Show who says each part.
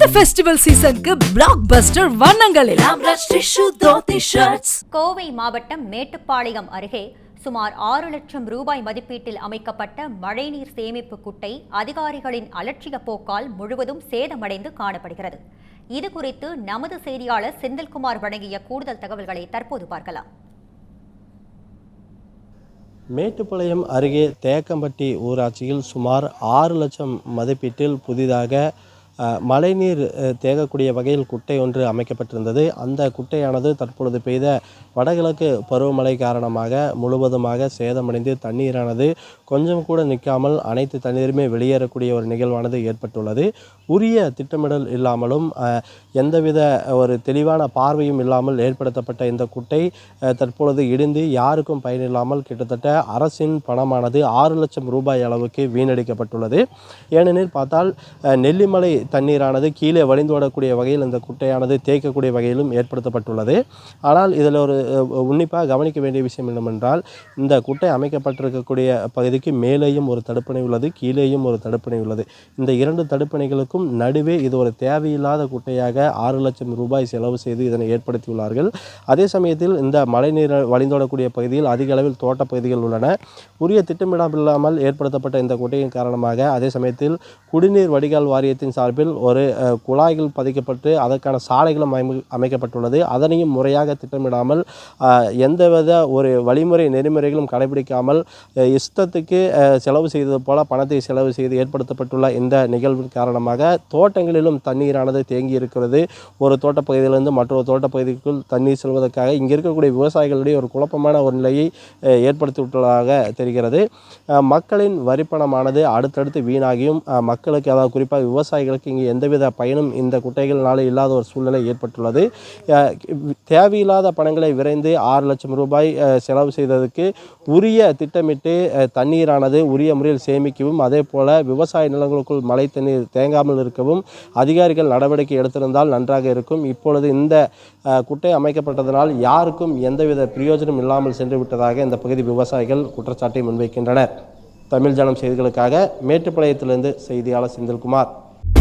Speaker 1: இந்த ஃபெஸ்டிவல் சீசனுக்கு பிளாக் பஸ்டர் வண்ணங்களில்
Speaker 2: கோவை மாவட்டம் மேட்டுப்பாளையம் அருகே சுமார் ஆறு லட்சம் ரூபாய் மதிப்பீட்டில் அமைக்கப்பட்ட மழைநீர் சேமிப்பு குட்டை அதிகாரிகளின் அலட்சிய போக்கால் முழுவதும் சேதமடைந்து காணப்படுகிறது. இது குறித்து நமது செய்தியாளர் செந்தில்குமார் வழங்கிய கூடுதல் தகவல்களை தற்போது பார்க்கலாம்.
Speaker 3: மேட்டுப்பாளையம் அருகே தேக்கம்பட்டி ஊராட்சியில் சுமார் ஆறு லட்சம் மதிப்பீட்டில் புதிதாக மழைநீர் அஹ், தேகக்கூடிய வகையில் குட்டை ஒன்று அமைக்கப்பட்டிருந்தது. அந்த குட்டையானது தற்பொழுது பெய்த வடகிழக்கு பருவமழை காரணமாக முழுவதுமாக சேதமடைந்து தண்ணீரானது கொஞ்சம் கூட நிற்காமல் அனைத்து தண்ணீருமே வெளியேறக்கூடிய ஒரு நிகழ்வானது ஏற்பட்டுள்ளது. உரிய திட்டமிடல் இல்லாமலும் எந்தவித ஒரு தெளிவான பார்வையும் இல்லாமல் ஏற்படுத்தப்பட்ட இந்த குட்டை தற்பொழுது இடிந்து யாருக்கும் பயனில்லாமல் கிட்டத்தட்ட அரசின் பணமானது ஆறு லட்சம் ரூபாய் அளவுக்கு வீணடிக்கப்பட்டுள்ளது. ஏனெனில் பார்த்தால் நெல்லிமலை தண்ணீரானது கீழே வழிந்து ஓடக்கூடிய வகையில் இந்த குட்டையானது தேய்க்கக்கூடிய வகையிலும் ஏற்படுத்தப்பட்டுள்ளது. ஆனால் இதில் ஒரு உன்னிப்பாக கவனிக்க வேண்டிய விஷயம் என்னவென்றால் இந்த குட்டை அமைக்கப்பட்டிருக்கக்கூடிய பகுதிக்கு மேலேயும் ஒரு தடுப்பணை உள்ளது கீழேயும் ஒரு தடுப்பணை உள்ளது. இந்த இரண்டு தடுப்பணைகளுக்கும் நடுவே இது ஒரு தேவையில்லாத குட்டையாக ஆறு லட்சம் ரூபாய் செலவு செய்து இதனை ஏற்படுத்தியுள்ளார்கள். அதே சமயத்தில் இந்த மழைநீர் வழிந்தோடக்கூடிய பகுதியில் அதிக அளவில் தோட்டப் பகுதிகள் உள்ளன. உரிய திட்டமிடாமல் ஏற்படுத்தப்பட்ட இந்த குட்டையின் காரணமாக அதே சமயத்தில் குடிநீர் வடிகால் வாரியத்தின் சார்பில் ஒரு குழாய்கள் பதிக்கப்பட்டு அதற்கான சாலைகளும் அமை அமைக்கப்பட்டுள்ளது. அதனையும் முறையாக திட்டமிடாமல் எந்தவித ஒரு வழிமுறை நெறிமுறைகளும் கடைபிடிக்காமல் இஷ்டத்துக்கு செலவு செய்தது போல பணத்தை செலவு செய்து ஏற்படுத்தப்பட்டுள்ள இந்த நிகழ்வின் காரணமாக தோட்டங்களிலும் தண்ணீரானது தேங்கி இருக்கிறது. ஒரு தோட்டப்பகுதியிலிருந்து மற்றொரு தோட்டப்பகுதிக்குள் தண்ணீர் செல்வதற்காக இங்கே இருக்கக்கூடிய விவசாயிகளுடைய ஒரு குழப்பமான ஒரு நிலையை அஹ், ஏற்படுத்திவிட்டதாக தெரிகிறது. மக்களின் வரிப்பணமானது அடுத்தடுத்து வீணாகியும் மக்களுக்கு அதாவது குறிப்பாக விவசாயிகளுக்கு இங்கே எந்தவித பயனும் இந்த குட்டைகள்னால இல்லாத ஒரு சூழ்நிலை ஏற்பட்டுள்ளது. தேவையில்லாத பணங்களை விரைந்து ஆறு லட்சம் ரூபாய் செலவு செய்ததுக்கு உரிய திட்டமிட்டு தண்ணீரானது உரிய முறையில் சேமிக்கவும் அதே போல் விவசாய நிலங்களுக்குள் மழை தண்ணீர் தேங்காமல் இருக்கவும் அதிகாரிகள் நடவடிக்கை எடுத்திருந்தால் நன்றாக இருக்கும். இப்பொழுது இந்த குட்டை அமைக்கப்பட்டதனால் யாருக்கும் எந்தவித பிரயோஜனம் இல்லாமல் சென்று விட்டதாக இந்த பகுதி விவசாயிகள் குற்றச்சாட்டை முன்வைக்கின்றனர். தமிழ் ஜனம் செய்திகளுக்காக மேட்டுப்பாளையத்திலிருந்து செய்தியாளர் செந்தில்குமார்.